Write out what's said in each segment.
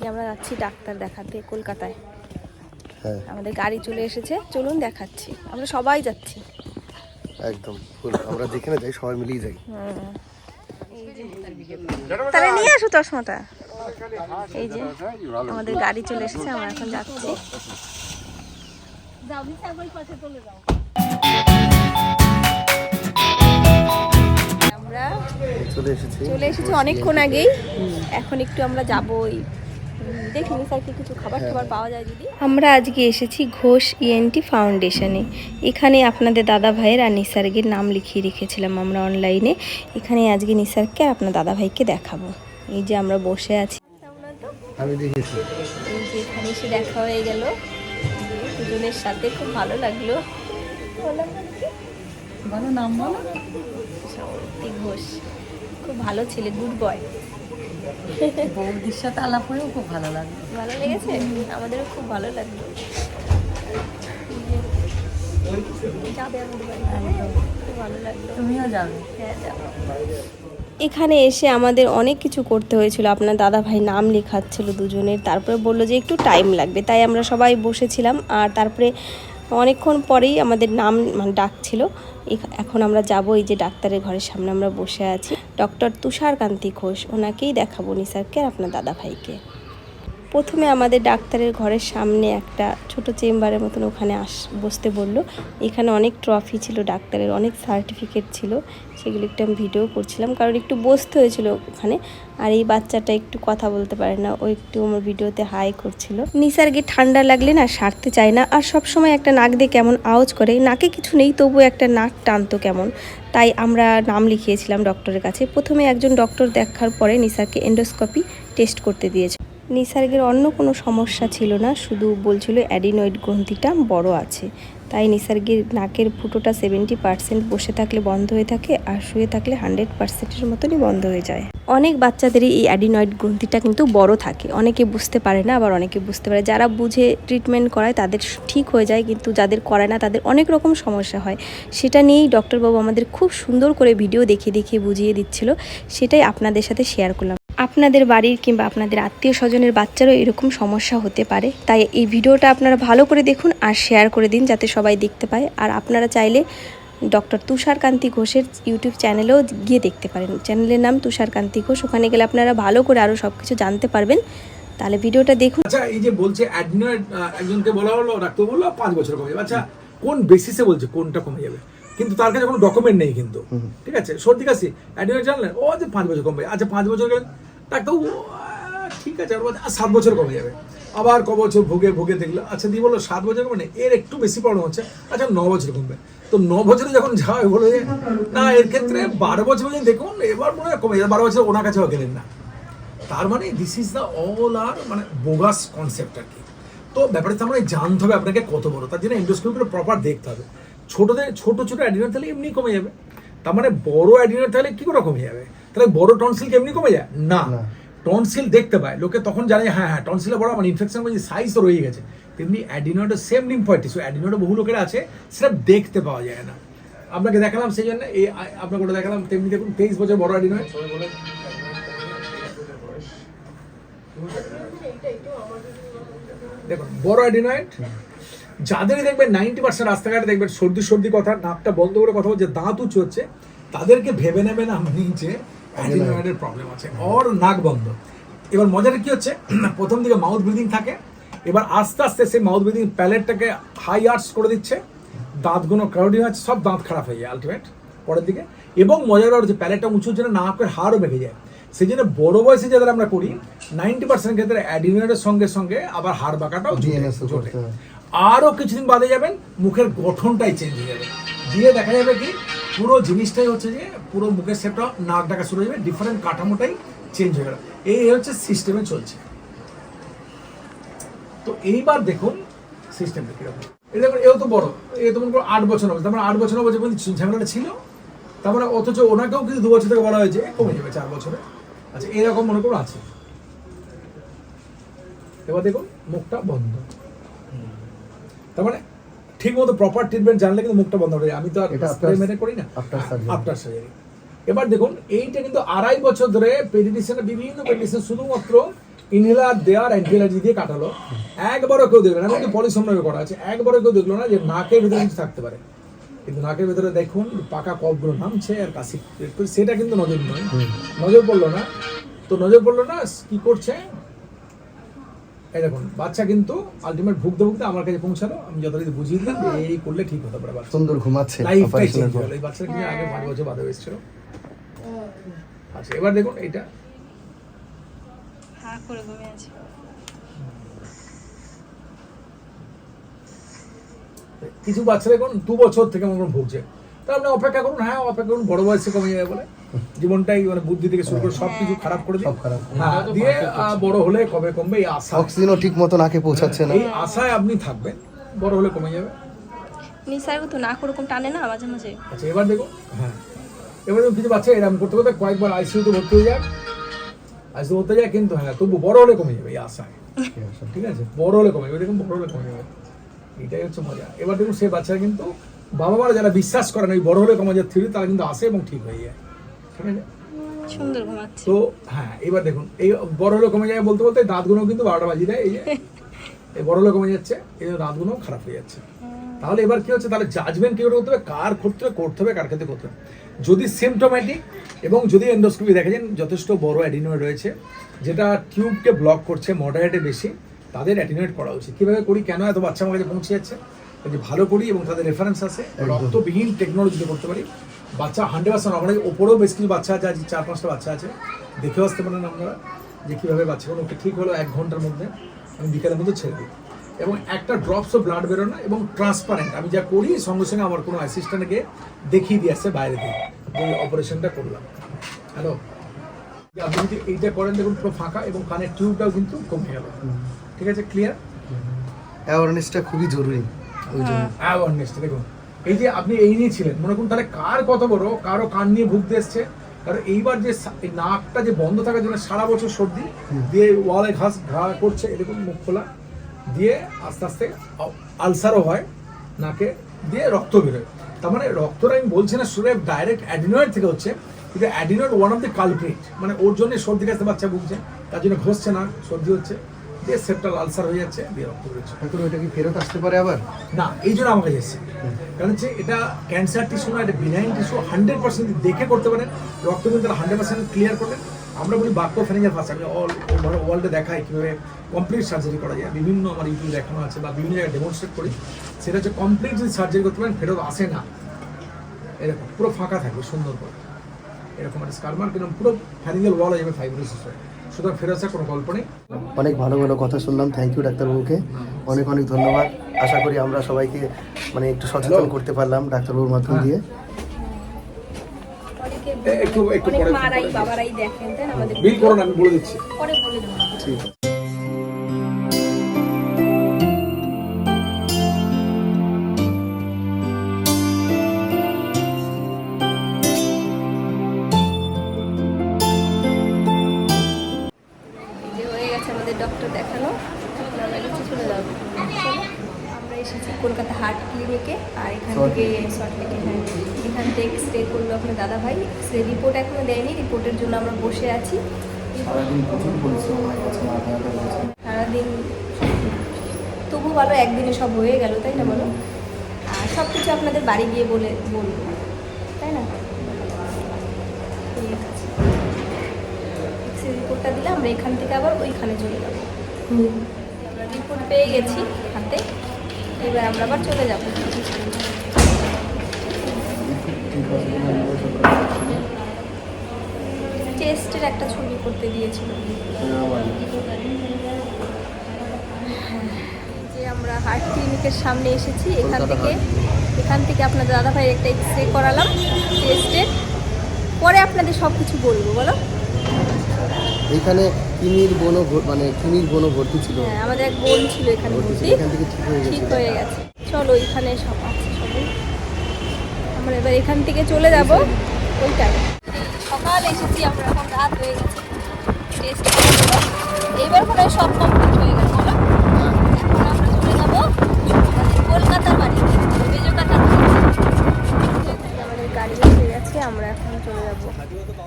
আজকে আমরা যাচ্ছি ডাক্তার দেখাতে কলকাতায়। হ্যাঁ। আমাদের গাড়ি চলে এসেছে চলুন দেখাচ্ছি। আমরা সবাই যাচ্ছি। একদম ফুল আমরা যেখানে যাই সবাই মিলেই যাই। তাহলে নিয়ে আসো চশমাটা। এই যে আমাদের গাড়ি চলে এসেছে আমরা এখন যাচ্ছি। আমরা চলে এসেছি। চলে এসেছি অনেকক্ষণ আগেই। এখন একটু আমরা কিছু খাবার টাবার পাওয়া যায় যদি। আমরা আজকে এসেছি ঘোষ ইএনটি ফাউন্ডেশনে এখানে আপনাদের দাদা ভাইয়ের আর নিসার্গের নাম লিখিয়ে রেখেছিলাম আমরা অনলাইনে। এখানে আজকে নিসার্গকে আর আপনার দাদা ভাইকে দেখাবো। এই যে আমরা বসে আছি। আমি দেখেছি। এই যে এখানে এসে দেখা হয়ে গেল। দুজনের সাথে খুব ভালো লাগল। বলো নাম বলো। সত্যি ঘোষ। খুব ভালো ছেলে গুড বয় বৌদির সাথে আলাপ হয়েও খুব ভালো লাগল ভালো লেগেছে? আমাদেরও খুব ভালো লাগল। যাবে আমাদের বাড়িতে। খুব ভালো লাগল। তুমিও যাবে। হ্যাঁ যাব। এখানে এসে আমাদের অনেক কিছু করতে হয়েছিল। আপনার দাদা ভাই নাম লেখাচ্ছিল দুজনের। তারপরে বলল যে একটু টাইম লাগবে। তাই আমরা সবাই বসেছিলাম। আর তারপরে অনেকক্ষণ পরেই আমাদের নাম মানে ডাকছিল এখন আমরা যাব এই যে ডাক্তারের ঘরের সামনে, আমরা বসে আছি। ডক্টর তুষারকান্তি ঘোষ, ওনাকেই দেখাবো নিসারকে আর আপনার দাদা ভাইকে প্রথমে আমাদের ডাক্তারের ঘরের সামনে একটা ছোট চেম্বারের মতন ওখানে আস, বসতে বলল। এখানে অনেক ট্রফি ছিল ডাক্তারের, অনেক সার্টিফিকেট ছিল। সেগুলো একটু আমি ভিডিও করছিলাম, কারণ একটু বসতে হয়েছিল ওখানে। আর এই বাচ্চাটা একটু কথা বলতে পারে না, ও একটু আমার ভিডিওতে হাই করছিল। নিসার্গে ঠান্ডা লাগলে না সারতে চায় না, আর সব সময় একটা নাক দিয়ে কেমন আওয়াজ করে। নাকে কিছু নেই, তবু একটা নাক টানতো কেমন। তাই আমরা নাম লিখিয়েছিলাম ডক্টরের কাছে। প্রথমে একজন ডক্টর দেখার পরে নিসারকে এন্ডোস্কোপি টেস্ট করতে দিয়েছে। নিসার্গের অন্য কোনো সমস্যা ছিল না, শুধু বলছিল অ্যাডিনয়েড গ্রন্থিটা বড় আছে। তাই নিসার্গের নাকের ফুটোটা সেভেন্টি পার্সেন্ট বসে থাকলে বন্ধ হয়ে থাকে আর শুয়ে থাকলে হান্ড্রেড পার্সেন্টের মতনই বন্ধ হয়ে যায়। অনেক বাচ্চাদেরই এই অ্যাডিনয়েড গ্রন্থিটা কিন্তু বড় থাকে। অনেকে বুঝতে পারে না, আবার অনেকে বুঝতে পারে। যারা বুঝে ট্রিটমেন্ট করায় তাদের ঠিক হয়ে যায়, কিন্তু যাদের করায় না তাদের অনেক রকম সমস্যা হয়। সেটা নিয়েই ডক্টরবাবু আমাদের খুব সুন্দর করে ভিডিও দেখিয়ে দেখিয়ে বুঝিয়ে দিচ্ছিল। সেটাই আপনাদের সাথে শেয়ার করলাম। আপনাদের বাড়ির কিংবা আপনাদের আত্মীয় স্বজনের বাচ্চারও এরকম সমস্যা হতে পারে। তাই এই ভিডিওটা আপনারা ভালো করে দেখুন আর শেয়ার করে দিন যাতে সবাই দেখতে পায়। আর আপনারা চাইলে ডক্টর তুষারকান্তি ঘোষের ইউটিউব চ্যানেলেও গিয়ে দেখতে পারেন। চ্যানেলের নাম তুষারকান্তি ঘোষ। ওখানে গেলে আপনারা ভালো করে আরও সব কিছু জানতে পারবেন। তাহলে ভিডিওটা দেখুন। আচ্ছা এই যে বলছে অ্যাডমিনয়েড একজনকে বলা হলো ডাক্তার বলল পাঁচ বছর কমে যাবে। আচ্ছা কোন বেসিসে বলছে কোনটা কমে যাবে? কিন্তু তার কাছে কোনো ডকুমেন্ট নেই কিন্তু। ঠিক আছে? সর্দি কাশি অ্যাডমিনয়েড জানলেন ও যে পাঁচ বছর কমবে। আচ্ছা পাঁচ বছর গেলেন ডাক্তার ঠিক আছে আর বলছে, "আর সাত বছর কমে যাবে। আবার ক বছর ভুগে ভুগে দেখল আচ্ছা দিয়ে বলল সাত বছর কমে না, এর একটু বেশি প্রবলেম হচ্ছে আচ্ছা ন বছর কমবে। তো ন বছরে যখন যাওয়া বলে যে না এর ক্ষেত্রে বারো বছর পর্যন্ত দেখুন এবার মনে হয় কমে যাবে। বারো বছর ওনার কাছেও গেলেন না। তার মানে দিস ইজ দ্য অল আর মানে বোগাস কনসেপ্ট আর কি। তো ব্যাপারটা আমরা জানতে হবে আপনাকে কত বড় তার জন্য এন্ডোস্কোপিগুলো প্রপার দেখতে হবে। ছোটদের ছোট ছোট অ্যাডিনার তাহলে এমনি কমে যাবে। তার মানে বড় অ্যাডিনার তাহলে কি করে কমে যাবে? তাহলে বড় টনসিল কি এমনি কমে যায়? না। না। টনসিল দেখতে পায়। লোকে তখন জানে হ্যাঁ হ্যাঁ টনসিলে বড় মানে ইনফেকশন মানে সাইজ তো রয়ে গেছে। তেমনি অ্যাডিনয়েডও সেম লিম্ফয়েড টিস্যু অ্যাডিনয়েডও বহু লোকের আছে সেটা দেখতে পাওয়া যায় না। আপনাকে দেখালাম সেই জন্য এই আপনাকে ওটা দেখালাম। তেমনি দেখুন তেইশ বছর বড় অ্যাডিনয়েড দেখুন বড় অ্যাডিনয়েড যাদেরই দেখবেন নাইনটি পার্সেন্ট রাস্তাঘাটে দেখবেন সর্দি সর্দি কথা নাকটা বন্ধ করে কথা বলছে দাঁত উঁচু হচ্ছে তাদেরকে ভেবে নেবেন আপনি যে অ্যাডিনয়েডের প্রবলেম আছে। ওর নাক বন্ধ। এবার মজাটা কি হচ্ছে? প্রথম দিকে মাউথ ব্রিদিং থাকে। এবার আস্তে আস্তে সেই মাউথ ব্রিদিং প্যালেটটাকে হাই আর্টস করে দিচ্ছে। দাঁতগুলো ক্রাউডিং আছে সব দাঁত খারাপ হয়ে যায় আলটিমেট পরের দিকে। এবং মজার ব্যাপার হচ্ছে প্যালেটটা উঁচুর জন্য নাকের হাড়ও বেঁকে যায়। সেই জন্য বড় বয়সে যাদের আমরা করি নাইনটি পার্সেন্ট ক্ষেত্রে অ্যাডিনয়েডের সঙ্গে সঙ্গে আবার হাড় বাঁকাটাও জোটে। আরও কিছুদিন বাদে যাবেন মুখের গঠনটাই চেঞ্জ হয়ে যাবে। দিয়ে দেখা যাবে কি পুরো জিনিসটাই হচ্ছে যে পুরো মুখের শেপটা নাক ডাকা শুরু হয়ে যাবে ডিফারেন্ট কাঠামোটাই চেঞ্জ হয়ে গেল। এই হচ্ছে সিস্টেমে চলছে। তো এইবার দেখুন সিস্টেমটা কীরকম। এই দেখুন, এও তো বড়। এ তো মনে করো আট বছর হবে। তার মানে আট বছর হবে যখন ঝামেলাটা ছিল। তার মানে অথচ ওনাকেও কিন্তু দু বছর থেকে বলা হয়েছে কমে যাবে চার বছরে। আচ্ছা এরকম মনে করো আছে। এবার দেখুন, মুখটা বন্ধ। তার মানে ঠিক মতো প্রপার ট্রিটমেন্ট জানলে কিন্তু মুখটা বন্ধ হবে আমি তো আর এটা স্প্রে মেরে করি না। আফটার সার্জারি এবার দেখুন এইটা কিন্তু আড়াই বছর ধরে পেডিটিশনে বিভিন্ন পেডিটিশন শুধুমাত্র ইনহেলার দেওয়ার অ্যান্টিএলার্জি দিয়ে কাটালো। একবারও কেউ দেখল না। এমনকি পলিসমভাবে করা আছে। একবারও কেউ দেখল না যে নাকের ভিতরে কিছু থাকতে পারে। কিন্তু নাকের ভিতরে দেখুন পাকা কপগুলো নামছে আর কাশি। সেটা কিন্তু নজর নয়। নজর পড়ল না। তো নজর পড়ল না কি করছে? এই দেখুন বাচ্চা কিন্তু আলটিমেট ভুগতে ভুগতে আমার কাছে পৌঁছালো আমি যথারীতি বুঝিয়ে দিলাম যে এই করলে ঠিক হতে পারে বাচ্চা। সুন্দর ঘুমাচ্ছে লাইফটাই চেঞ্জ হলো এই বাচ্চাটা কিন্তু আগে পাঁচ বছর বাদে এসেছিল আচ্ছা এবার দেখুন এটা হা করে ঘুমিয়ে আছে। কিছু বাচ্চা দেখুন দু বছর থেকে মনে ভুগছে। তা আপনি অপেক্ষা করুন হ্যাঁ অপেক্ষা করুন বড় বয়সে কমে যাবে বলে। জীবনটাই মানে বুদ্ধি থেকে শুরু করে সব কিছু খারাপ করে সব খারাপ। হ্যাঁ দিয়ে বড় হলে কবে কমবে এই আশা। অক্সিজেনও ঠিক মতো নাকে পৌঁছাচ্ছে না। এই আশায় আপনি থাকবেন বড় হলে কমে যাবে। নিসার তো নাক ওরকম টানে না মাঝে মাঝে। আচ্ছা এবার দেখুন হ্যাঁ এবার দেখুন কিছু বাচ্চা এরকম করতে করতে কয়েকবার আইসিইউতে ভর্তি হয়ে যায়। আইসিইউ ভর্তি হয়ে যায় কিন্তু হ্যাঁ তবু বড় হলে কমে যাবে এই আশায়। ঠিক আছে। বড় হলে কমে যাবে দেখুন বড় হলে কমে যাবে। এটাই হচ্ছে মজা। এবার দেখুন সেই বাচ্চারা কিন্তু বাবা মারা যারা বিশ্বাস করেন ওই বড় হলে কমে যায় থিওরি তারা কিন্তু আসে এবং ঠিক হয়ে যায়। সুন্দর ঘুমাচ্ছে। তো হ্যাঁ এবার দেখুন এই বড় হলে কমে যায় বলতে বলতে দাঁতগুলো কিন্তু বারোটা বাজিয়ে দেয় এই যে। এই বড় হলে কমে যাচ্ছে এই দাঁতগুলো খারাপ হয়ে যাচ্ছে। তাহলে এবার কি হচ্ছে তাহলে জাজমেন্ট কি করতে হবে? কার ক্ষেত্রে করতে হবে কার ক্ষেত্রে করতে হবে? যদি সিমটোম্যাটিক এবং যদি এন্ডোস্কোপি দেখা যায় যথেষ্ট বড় অ্যাডিনয়েড রয়েছে যেটা টিউবকে ব্লক করছে মডারেটে বেশি তাদের অ্যাটিনয়েড করা উচিত। কীভাবে করি কেন এত বাচ্চা আমার কাছে পৌঁছে যাচ্ছে? যে ভালো করি এবং তাদের রেফারেন্স আছে। রক্তবিহীন টেকনোলজিতে করতে পারি। বাচ্চা হান্ড্রেড পার্সেন্ট আমাদের ওপরেও বেশ কিছু বাচ্চা আছে আজ চার পাঁচটা বাচ্চা আছে। দেখেও আসতে পারেন আপনারা যে কীভাবে বাচ্চাগুলো ওকে ঠিক হলো এক ঘণ্টার মধ্যে আমি বিকালের মধ্যে ছেড়ে দিই। এবং একটা ড্রপসও ব্লাড বেরো না এবং ট্রান্সপারেন্ট আমি যা করি সঙ্গে সঙ্গে আমার কোনো অ্যাসিস্ট্যান্টকে দেখিয়ে দিয়ে আসছে বাইরে দিয়ে। যে অপারেশনটা করলাম। হ্যালো আপনি যদি এইটা করেন দেখুন পুরো ফাঁকা এবং কানের টিউবটাও কিন্তু কমে গেল। ঠিক আছে? ক্লিয়ার অ্যাওয়ারনেসটা খুবই জরুরি। ওই জন্য। অ্যাওয়ারনেসটা দেখুন। এই যে আপনি এই নিয়ে ছিলেন মনে করুন তাহলে কার কত বড় কারও কান নিয়ে ভুগতে এসছে। কারণ এইবার যে নাকটা যে বন্ধ থাকার জন্য সারা বছর সর্দি দিয়ে ওয়ালে ঘাস ঘা করছে এরকম মুখ খোলা দিয়ে আস্তে আস্তে আলসারও হয় নাকে দিয়ে রক্ত বেরোয় তার মানে রক্তটা আমি বলছি না সুরে ডাইরেক্ট অ্যাডিনয়েড থেকে হচ্ছে কিন্তু adenoid one of the culprit মানে ওর জন্য সর্দি কাশতে বাচ্চা ভুগছে তার জন্য ঘষছে না সর্দি হচ্ছে। দিয়ে সেপ্টাল আলসার হয়ে যাচ্ছে দিয়ে রক্ত বেরোচ্ছে। এখন ওইটা কি ফেরত আসতে পারে আবার? না এই জন্য আমার কাছে এসেছে কারণ হচ্ছে এটা ক্যান্সার টিস্যু না এটা বিনাইন টিস্যু হান্ড্রেড পার্সেন্ট দেখে করতে পারেন। রক্ত কিন্তু হান্ড্রেড পার্সেন্ট ক্লিয়ার করলেন আমরা বলি বাক্য ফেনিজার ফার্স্ট আমি অল ওভার ওয়ার্ল্ডে দেখাই কীভাবে কমপ্লিট সার্জারি করা যায়। বিভিন্ন আমার ইউটিউবে দেখানো আছে বা বিভিন্ন জায়গায় ডেমনস্ট্রেট করি। সেটা হচ্ছে কমপ্লিট যদি সার্জারি করতে পারেন ফেরত আসে না। এরকম পুরো ফাঁকা থাকবে সুন্দর করে। এরকম একটা স্কারমার কিন্তু পুরো ফ্যানিজাল ওয়াল হয়ে যাবে ফাইব্রোসিস হয়ে। সুতরাং ফেরে আসার কোনো গল্প নেই। অনেক ভালো ভালো কথা শুনলাম। থ্যাংক ইউ ডাক্তারবাবুকে অনেক অনেক ধন্যবাদ। আশা করি আমরা সবাইকে মানে একটু সচেতন করতে পারলাম ডাক্তারবাবুর মাধ্যম দিয়ে। একটু একটু পরে মারাই বাবারাই দেখেন তাই না? আমাদের বিল করুন আমি বলে দিচ্ছি। পরে বলে দেব। ঠিক হার্ট আর এখান থেকে সল্টলেকে হ্যাঁ এখান থেকে রে করল আপনার দাদা ভাই। রে রিপোর্ট এখনও দেয়নি রিপোর্টের জন্য আমরা বসে আছি। সারাদিন তবু ভালো একদিনে সব হয়ে গেল তাই না বলো? আর সব কিছু আপনাদের বাড়ি গিয়ে বলে বলব তাই না? ঠিক আছে। এক্স রিপোর্টটা দিলে আমরা এখান থেকে আবার ওইখানে চলে যাব। আমরা রিপোর্ট পেয়ে গেছি হাতে। এবার আমরা আবার চলে যাব। টেস্টের একটা ছবি করতে দিয়েছিল যে আমরা হার্ট ক্লিনিকের সামনে এসেছি এখান থেকে এখান থেকে আপনাদের দাদা ভাইয়ের একটা এক্স রে করালাম টেস্টের পরে আপনাদের সব কিছু বলব বলো। এইখানে কিমির বোনও মানে কিমির বোনও ভর্তি ছিল। হ্যাঁ আমাদের এক বোন ছিল এখানে ভর্তি এখান থেকে ঠিক হয়ে ঠিক গেছে। হয়ে গেছে। চলো এখানে সব আছে সবাই। আমরা এবার এখান থেকে চলে যাব। ওইটাই। সকাল এসেছি আমরা এখন রাত হয়ে গেছে। টেস্ট এইবার মনে হয় সব কমপ্লিট হয়ে গেছে এখন আমরা চলে যাব আমাদের গাড়ি এসে গেছে আমরা এখন চলে যাব।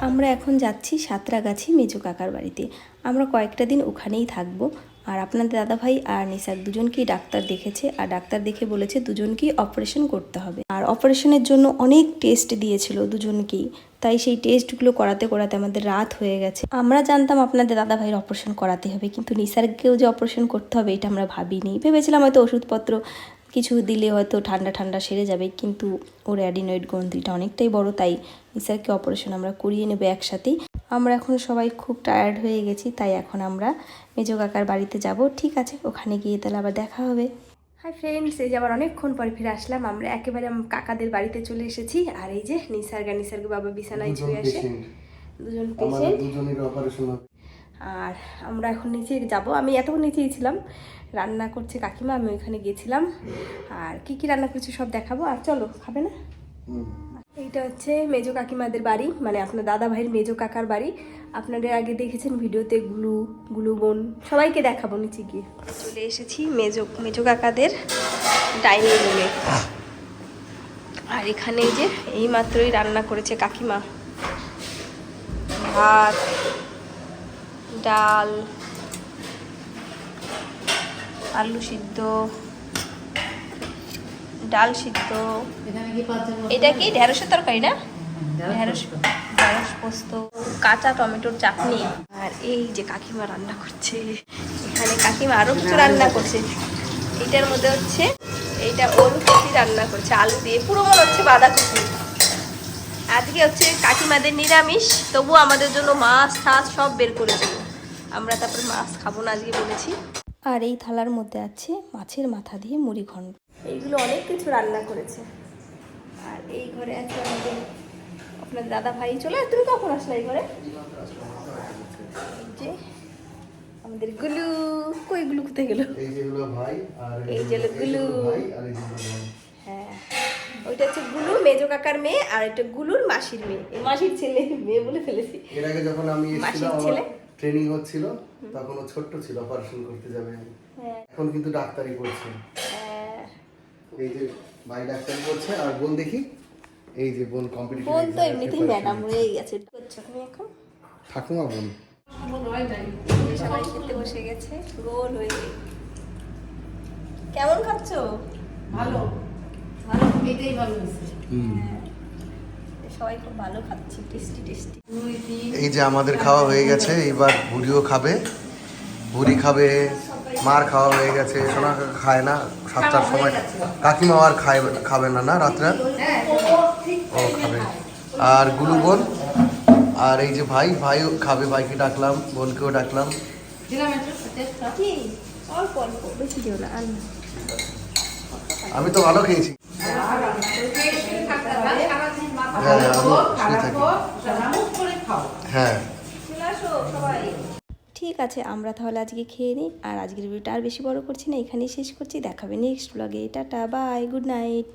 আমরা এখন যাচ্ছি সাঁতরাগাছি মেজো কাকার বাড়িতে। আমরা কয়েকটা দিন ওখানেই থাকব। আর আপনাদের দাদাভাই আর নিসার দুজনকেই ডাক্তার দেখেছে। আর ডাক্তার দেখে বলেছে দুজনকেই অপারেশন করতে হবে। আর অপারেশনের জন্য অনেক টেস্ট দিয়েছিল দুজনকেই। তাই সেই টেস্টগুলো করাতে করাতে আমাদের রাত হয়ে গেছে। আমরা জানতাম আপনাদের দাদাভাইয়ের অপারেশন করাতে হবে। কিন্তু নিসারকেও যে অপারেশন করতে হবে, এটা আমরা ভাবিনি। ভেবেছিলাম হয়তো ওষুধপত্র কিছু দিলে হয়তো ঠান্ডা ঠান্ডা সেরে যাবে কিন্তু ওর অ্যাডিনয়েড গ্রন্থিটা অনেকটাই বড় তাই নিসারকে অপারেশন আমরা করিয়ে নেব একসাথেই। আমরা এখন সবাই খুব টায়ার্ড হয়ে গেছি তাই এখন আমরা মেজো কাকার বাড়িতে যাব। ঠিক আছে ওখানে গিয়ে তাহলে আবার দেখা হবে। হাই ফ্রেন্ডস এই যে আবার অনেকক্ষণ পরে ফিরে আসলাম। আমরা একেবারে কাকাদের বাড়িতে চলে এসেছি। আর এই যে নিসার্গা নিসার্গ বাবা বিছানায় শুয়ে আসে। দুজন পেশেন্ট দুজনের অপারেশন হবে আর আমরা এখন নিচে যাব। আমি এতক্ষণ নিচেই ছিলাম। রান্না করছে কাকিমা আমি ওইখানে গেছিলাম। আর কি কি রান্না করছি সব দেখাবো। আর চলো খাবে না? এইটা হচ্ছে মেজো কাকিমাদের বাড়ি মানে আপনার দাদা ভাইয়ের মেজো কাকার বাড়ি। আপনাদের আগে দেখেছেন ভিডিওতে গুলু গুলু বোন সবাইকে দেখাবো নিচে গিয়ে। চলে এসেছি মেজো মেজো কাকাদের ডাইনিং রুমে। আর এখানে যে এই মাত্রই রান্না করেছে কাকিমা। ভাত ডাল আলু সিদ্ধ ডাল সিদ্ধ। এটা কি ঢেঁড়সের তরকারি না? ঢেঁড়স ঢেঁড়স পোস্ত। কাঁচা টমেটোর চাটনি। আর এই যে কাকিমা রান্না করছে এখানে কাকিমা আরও কিছু রান্না করছে। এটার মধ্যে হচ্ছে এইটা ওল কপি রান্না করছে আলু দিয়ে। পুরো মনে হচ্ছে বাঁধাকপি। আজকে হচ্ছে কাকিমাদের নিরামিষ তবু আমাদের জন্য মাছ টাছ সব বের করেছিল। আমরা তারপরে মাছ খাব না আজকে বলেছি। আর এই থালার মধ্যে আছে মাছের মাথা দিয়ে মুড়ি ঘন্ট। এইগুলো অনেক কিছু রান্না করেছে। আর এই ঘরে আছে আমাদের আপনার দাদা ভাই। চলে তুমি কখন আসলে এই ঘরে? যে আমাদের গুলু কই গুলু কোথায় গেল? এই যে হলো ভাই আর এই যে গুলু। হ্যাঁ ওইটা হচ্ছে গুলু মেজো কাকার মেয়ে আর এটা গুলুর মাসির মেয়ে। এই মাসির ছেলে মেয়ে বলে ফেলেছি। এর আগে যখন আমি মাসির ছেলে? ট্রেনিং হচ্ছিল তখন ও ছোট্ট ছিল অপারেশন করতে যাবে। হ্যাঁ। এখন কিন্তু ডাক্তারি করছে। হ্যাঁ। এই যে ভাই ডাক্তারি করছে আর বোন দেখি এই যে বোন কম্পিটিশন বোন তো এমনিতেই ম্যাডাম হয়ে গেছে। করছ তুমি এখন? ঠাকুমা বোন। সবাই খেতে বসে গেছে গোল হয়ে। কেমন খাচ্ছো? ভালো। ভালো এটাই ভালো হয়েছে। সবাই খুব ভালো খাচ্ছে টেস্টি টেস্টি এই যে আমাদের খাওয়া হয়ে গেছে এবার বুড়িও খাবে। বুড়ি খাবে মার খাওয়া হয়ে গেছে। সোনা খায় না সাতটার সময়। কাকিমা আর খায় খাবে না না রাত্রে? হ্যাঁ ও খাবে। আর গুলু বোন? আর এই যে ভাই ভাইও খাবে ভাইকে ডাকলাম বোনকেও ডাকলাম। আমি তো ভালো খেয়েছি। হ্যাঁ আমি শুয়ে থাকি। হ্যাঁ। সবাই। ঠিক আছে আমরা তাহলে আজকে খেয়ে নিই আর আজকের ভিডিওটা আর বেশি বড় করছি না এখানেই শেষ করছি দেখাবে নেক্সট ব্লগে টাটা বাই গুড নাইট